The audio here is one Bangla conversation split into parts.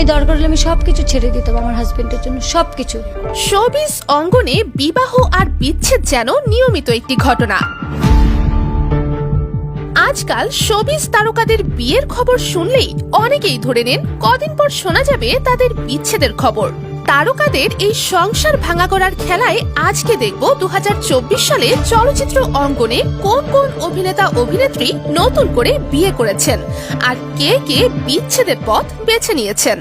আমি দরকার হলে আমি সবকিছু ছেড়ে দিতাম আমার হাজবেন্ডের জন্য, সবকিছু। শোবিস অঙ্গনে বিবাহ আর বিচ্ছেদ যেন নিয়মিত একটি ঘটনা। আজকাল শোবিস তারকাদের বিয়ের খবর শুনলেই অনেকেই ধরে নেন কদিন পর শোনা যাবে তাদের বিচ্ছেদের খবর। তারকাদের এই সংসার ভাঙা করার খেলায় আজকে দেখব দু হাজার চব্বিশ সালে চলচ্চিত্র অঙ্গনে কোন কোন অভিনেতা অভিনেত্রী নতুন করে বিয়ে করেছেন, আর কে কে বিচ্ছেদের পথ বেছে নিয়েছেন।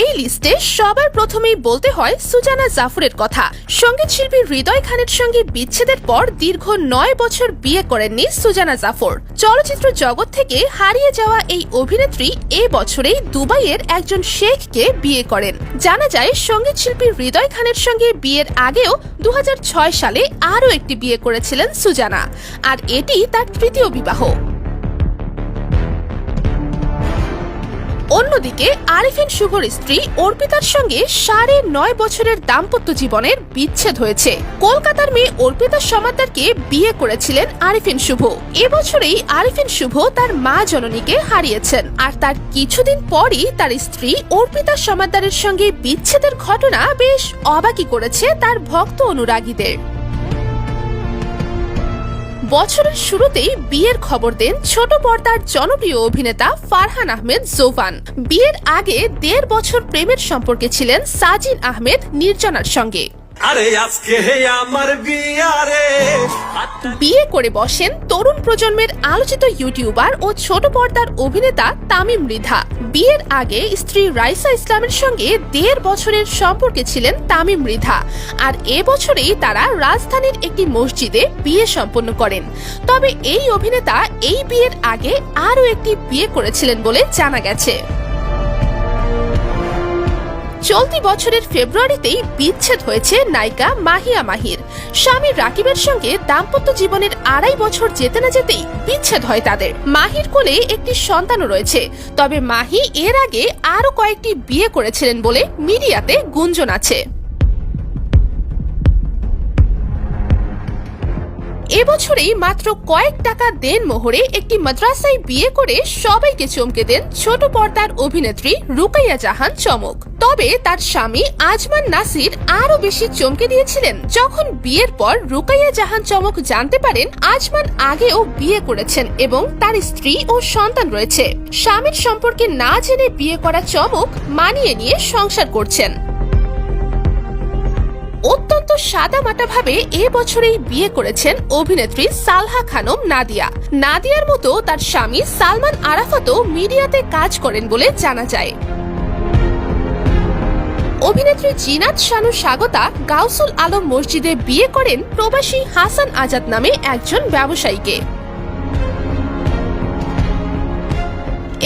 এই লিস্টে সবার প্রথমেই বলতে হয় সুজানা জাফরের কথা। সংগীত শিল্পী হৃদয় খানের সঙ্গে বিচ্ছেদের পর দীর্ঘ নয় বছর বিয়ে করেননি সুজানা জাফর। চলচ্চিত্র জগৎ থেকে হারিয়ে যাওয়া এই অভিনেত্রী এ বছরেই দুবাইয়ের একজন শেখকে বিয়ে করেন। জানা যায়, সংগীত শিল্পী হৃদয় খানের সঙ্গে বিয়ের আগেও দু হাজার ছয় সালে আরও একটি বিয়ে করেছিলেন সুজানা। আর এটি তার তৃতীয় বিবাহ। অন্যদিকে আরিফিন শুভর স্ত্রী অর্পিতার সঙ্গে সাড়ে নয় বছরের দাম্পত্য জীবনের বিচ্ছেদ হয়েছে। কলকাতার মেয়ে অর্পিতা সমাদ্দারকে বিয়ে করেছিলেন আরিফিন শুভ। এবছরেই আরিফিন শুভ তার মা জননীকে হারিয়েছেন। আর তার কিছুদিন পরই তার স্ত্রী অর্পিতা সমাদ্দারের সঙ্গে বিচ্ছেদের ঘটনা বেশ অবাকি করেছে তার ভক্ত অনুরাগীদের। বছরের শুরুতেই বিয়ের খবর দেন ছোট পর্দার জনপ্রিয় অভিনেতা ফারহান আহমেদ জোভান। বিয়ের আগে দেড় বছর প্রেমের সম্পর্কে ছিলেন সাজিন আহমেদ নির্জনার সঙ্গে। আরে আজকে আমার বিয়ারে বিয়ে করে বসেন তরুণ প্রজন্মের আলোচিত ইউটিউবার ও ছোট পর্দার অভিনেতা তামিম মৃধা। বিয়ের আগে স্ত্রী রাইসা ইসলামের সঙ্গে দেড় বছরের সম্পর্কে ছিলেন তামিম মৃধা। আর এ বছরেই তারা রাজধানীর একটি মসজিদে বিয়ে সম্পন্ন করেন। তবে এই অভিনেতা এই বিয়ের আগে আরও একটি বিয়ে করেছিলেন বলে জানা গেছে। চলতি বছরের ফেব্রুয়ারিতেই বিচ্ছেদ হয়েছে নায়িকা মাহিয়া মাহির। স্বামী রাকিবের সঙ্গে দাম্পত্য জীবনের আড়াই বছর যেতে না যেতেই বিচ্ছেদ হয় তাদের। মাহির কোলে একটি সন্তানও রয়েছে। তবে মাহি এর আগে আরও কয়েকটি বিয়ে করেছিলেন বলে মিডিয়াতে গুঞ্জন আছে। এবছরেই মাত্র কয়েক টাকা দেন মোহরে একটি মাদ্রাসায় বিয়ে করে সবাইকে চমকে দেন ছোট পর্দার অভিনেত্রী রুকাইয়া জাহান চমক। তবে তার স্বামী আজমান নাসির আরও বেশি চমকে দিয়েছিলেন। যখন বিয়ের পর রুকাইয়া জাহান চমক জানতে পারেন, আজমান আগেও বিয়ে করেছেন এবং তার স্ত্রী ও সন্তান রয়েছে। স্বামীর সম্পর্কে না জেনে বিয়ে করা চমক মানিয়ে নিয়ে সংসার করছেন। অত্যন্ত সাদামাটা ভাবে এ বছরেই বিয়ে করেছেন অভিনেত্রী সালহা খানম নাদিয়া। নাদিয়ার মতো তার স্বামী সালমান আরাফাতও মিডিয়াতে কাজ করেন বলে জানা যায়। অভিনেত্রী জিনাত শানু স্বাগতা গাউসুল আলম মসজিদে বিয়ে করেন প্রবাসী হাসান আজাদ নামে একজন ব্যবসায়ীকে।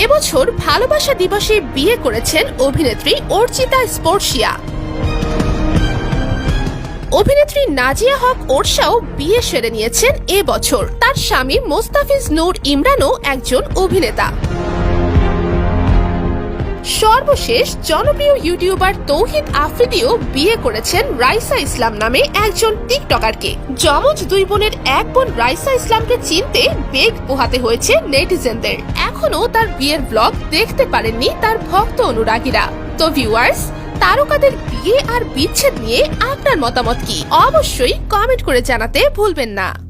এবছর ভালোবাসা দিবসে বিয়ে করেছেন অভিনেত্রী অর্চিতা স্পোর্টসিয়া অভিনেত্রী নাজিয়া হক ওরশাও বিয়ে সেরে নিয়েছেন এ বছর। তার স্বামী মোস্তাফিজ নূর ইমরানও একজন অভিনেতা। সর্বশেষ জনপ্রিয় ইউটিউবার তৌহিদ আফ্রিদিও বিয়ে করেছেন রাইসা ইসলাম নামে একজন টিকটকারকে। যমজ দুই বোনের এক বোন রাইসা ইসলামকে চিনতে বেগ পোহাতে হয়েছে নেটিজেনদের। এখনও তার বিয়ের ব্লগ দেখতে পারেননি তার ভক্ত অনুরাগীরা। তো ভিউয়ার্স তারকাদের বিয়ে আর বিচ্ছেদ নিয়ে আপনার মতামত কি? অবশ্যই কমেন্ট করে জানাতে ভুলবেন না।